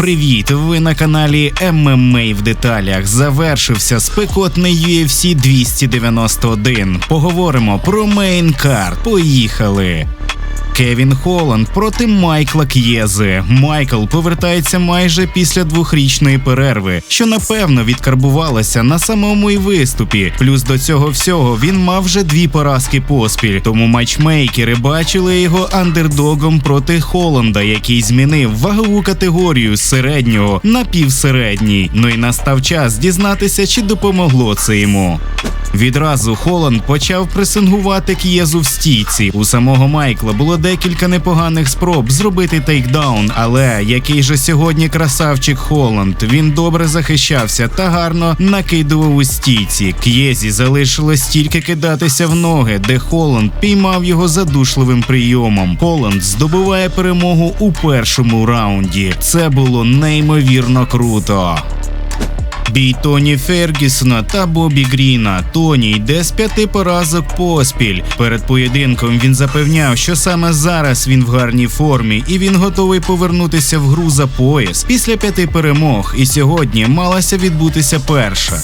Привіт! Ви на каналі ММА в деталях. Завершився спекотний UFC 291. Поговоримо про мейнкарт. Поїхали. Кевін Холланд проти Майкла К'єзи. Майкл повертається майже після двохрічної перерви, що напевно відкарбувалося на самому й виступі. Плюс до цього всього він мав вже дві поразки поспіль. Тому матчмейкери бачили його андердогом проти Холланда, який змінив вагову категорію з середнього на півсередній. Ну і настав час дізнатися, чи допомогло це йому. Відразу Холланд почав пресингувати к'єзу в стійці. У самого Майкла було декілька непоганих спроб зробити тейкдаун, але який же сьогодні красавчик Холланд. Він добре захищався та гарно накидував у стійці. К'єзі залишилось тільки кидатися в ноги, де Холланд піймав його задушливим прийомом. Холланд здобуває перемогу у першому раунді. Це було неймовірно круто. Бій Тоні Фергісона та Бобі Гріна. Тоні йде з п'яти поразок поспіль. Перед поєдинком він запевняв, що саме зараз він в гарній формі і він готовий повернутися в гру за пояс після п'яти перемог. І сьогодні малася відбутися перша.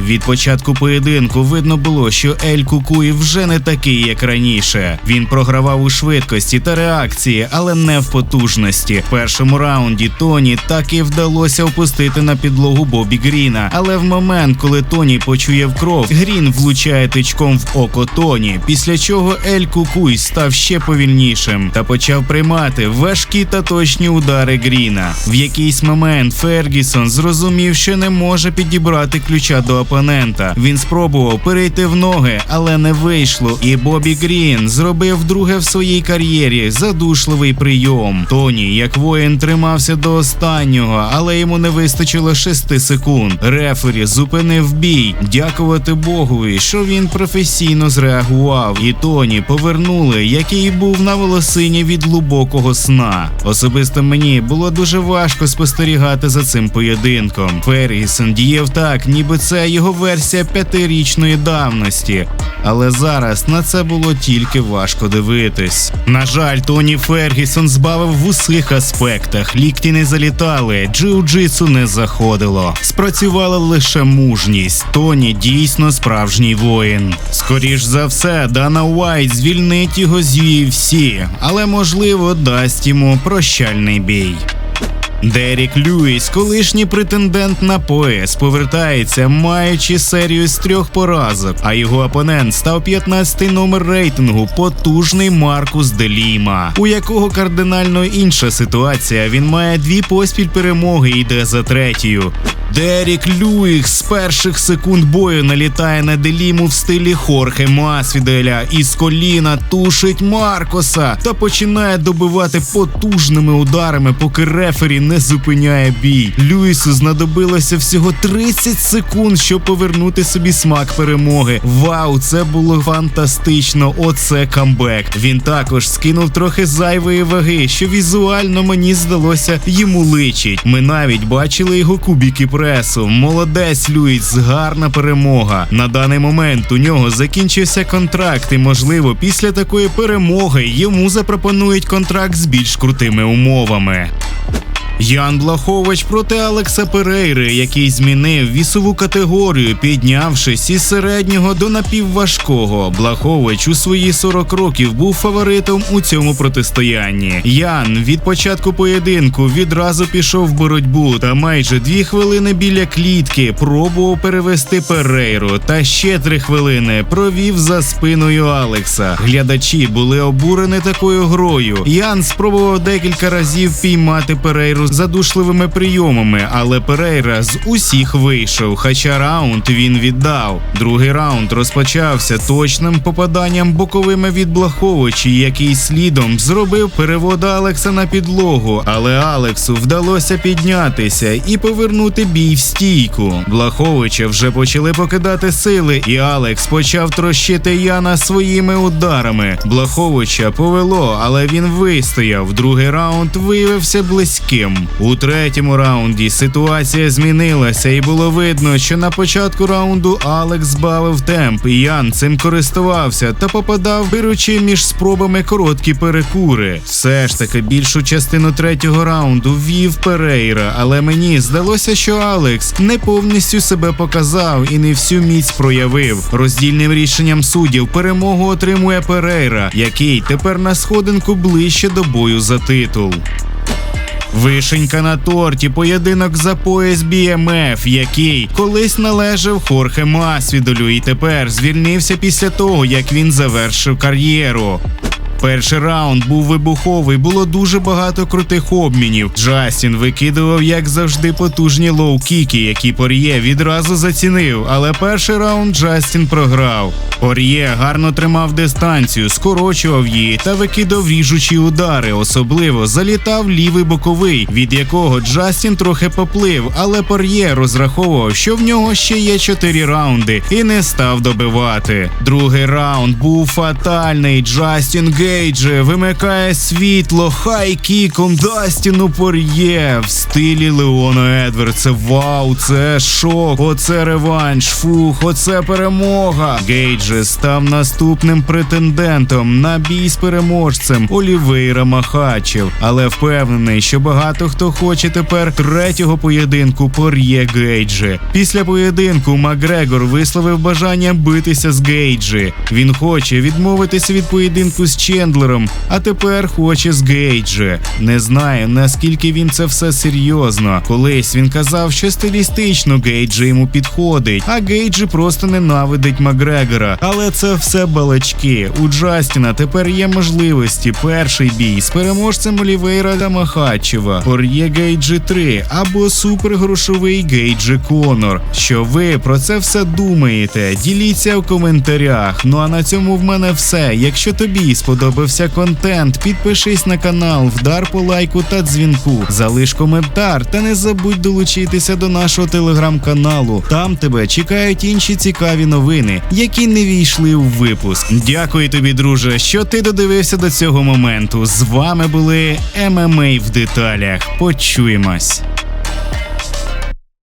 Від початку поєдинку видно було, що Ель Кукуї вже не такий, як раніше. Він програвав у швидкості та реакції, але не в потужності. В першому раунді Тоні так і вдалося опустити на підлогу Бобі Гріна. Але в момент, коли Тоні почує в кров, Грін влучає тичком в око Тоні. Після чого Ель Кукуй став ще повільнішим та почав приймати важкі та точні удари Гріна. В якийсь момент Фергісон зрозумів, що не може підібрати ключа до опонента. Він спробував перейти в ноги, але не вийшло. І Бобі Грін зробив друге в своїй кар'єрі задушливий прийом. Тоні, як воїн, тримався до останнього, але йому не вистачило 6 секунд. Рефері зупинив бій. Дякувати Богові, що він професійно зреагував. І Тоні повернули, який був на волосині від глибокого сна. Особисто мені було дуже важко спостерігати за цим поєдинком. Фергісон діяв так, ніби це його версія п'ятирічної давності. Але зараз на це було тільки важко дивитись. На жаль, Тоні Фергісон збавив в усіх аспектах. Лікті не залітали, джиу-джитсу не заходило. Спрацювала лише мужність. Тоні дійсно справжній воїн. Скоріш за все, Дана Уайт звільнить його з UFC, але можливо дасть йому прощальний бій. Дерік Льюіс, колишній претендент на пояс, повертається, маючи серію з трьох поразок. А його опонент став 15-й номер рейтингу, потужний Маркус Деліма, у якого кардинально інша ситуація. Він має дві поспіль перемоги і йде за третьою. Дерік Люїх з перших секунд бою налітає на Деліму в стилі Хорхе Масвіделя і з коліна тушить Маркоса та починає добивати потужними ударами, поки рефері не зупиняє бій. Люїсу знадобилося всього 30 секунд, щоб повернути собі смак перемоги. Вау, це було фантастично! Оце камбек. Він також скинув трохи зайвої ваги, що візуально мені здалося йому личить. Ми навіть бачили його кубіки пресу. Молодець Люїс, гарна перемога. На даний момент у нього закінчився контракт, і можливо, після такої перемоги йому запропонують контракт з більш крутими умовами. Ян Блахович проти Алекса Перейри, який змінив вісову категорію, піднявшись із середнього до напівважкого. Блахович у свої 40 років був фаворитом у цьому протистоянні. Ян від початку поєдинку відразу пішов в боротьбу та майже дві хвилини біля клітки пробував перевести Перейру. Та ще три хвилини провів за спиною Алекса. Глядачі були обурені такою грою. Ян спробував декілька разів піймати Перейру задушливими прийомами, але Перейра з усіх вийшов. Хоча раунд він віддав. Другий раунд розпочався точним попаданням боковими від Блаховича, який слідом зробив перевод Алекса на підлогу. Але Алексу вдалося піднятися і повернути бій в стійку. Блаховича вже почали покидати сили, і Алекс почав трощити Яна своїми ударами. Блаховича повело, але він вистояв. Другий раунд виявився близьким. М. У третьому раунді ситуація змінилася, і було видно, що на початку раунду Алекс збавив темп, і Ян цим користувався та попадав, беручи між спробами короткі перекури. Все ж таки, більшу частину третього раунду вів Перейра, але мені здалося, що Алекс не повністю себе показав і не всю міць проявив. Роздільним рішенням суддів перемогу отримує Перейра, який тепер на сходинку ближче до бою за титул. Вишенька на торті, поєдинок за пояс BMF, який колись належав Хорхе Масвідолю і тепер звільнився після того, як він завершив кар'єру. Перший раунд був вибуховий, було дуже багато крутих обмінів. Джастін викидував, як завжди, потужні лоу-кіки, які Пор'є відразу зацінив. Але перший раунд Джастін програв. Пор'є гарно тримав дистанцію, скорочував її та викидав ріжучі удари. Особливо залітав лівий боковий, від якого Джастін трохи поплив, але Пор'є розраховував, що в нього ще є 4 раунди, і не став добивати. Другий раунд був фатальний. Джастін Гейдже вимикає світло хай-кіком Дастіну Пор'є в стилі Леона Едвардса. Вау, це шок! Оце реванш. Фух, оце перемога. Гейдже став наступним претендентом на бій з переможцем Олівейра Махачев, але впевнений, що багато хто хоче тепер третього поєдинку Пор'є Гейджі. Після поєдинку Макгрегор висловив бажання битися з Гейджі. Він хоче відмовитися від поєдинку з Чендлером, а тепер хоче з Гейджі. Не знаю наскільки він це все серйозно. Колись він казав, що стилістично Гейджі йому підходить, а Гейджі просто ненавидить Макгрегора. Але це все балачки. У Джастіна тепер є можливості. Перший бій з переможцем Олівейра та Махачева, Пор'є Гейджі 3 або супергрошовий Гейджі Конор. Що ви про це все думаєте? Діліться в коментарях. Ну а на цьому в мене все. Якщо тобі сподобався контент, підпишись на канал, вдар по лайку та дзвінку, залиш коментар та не забудь долучитися до нашого телеграм-каналу. Там тебе чекають інші цікаві новини, які не війшли у випуск. Дякую тобі, друже, що ти додивився до цього моменту. З вами були ММА в деталях. Почуємось.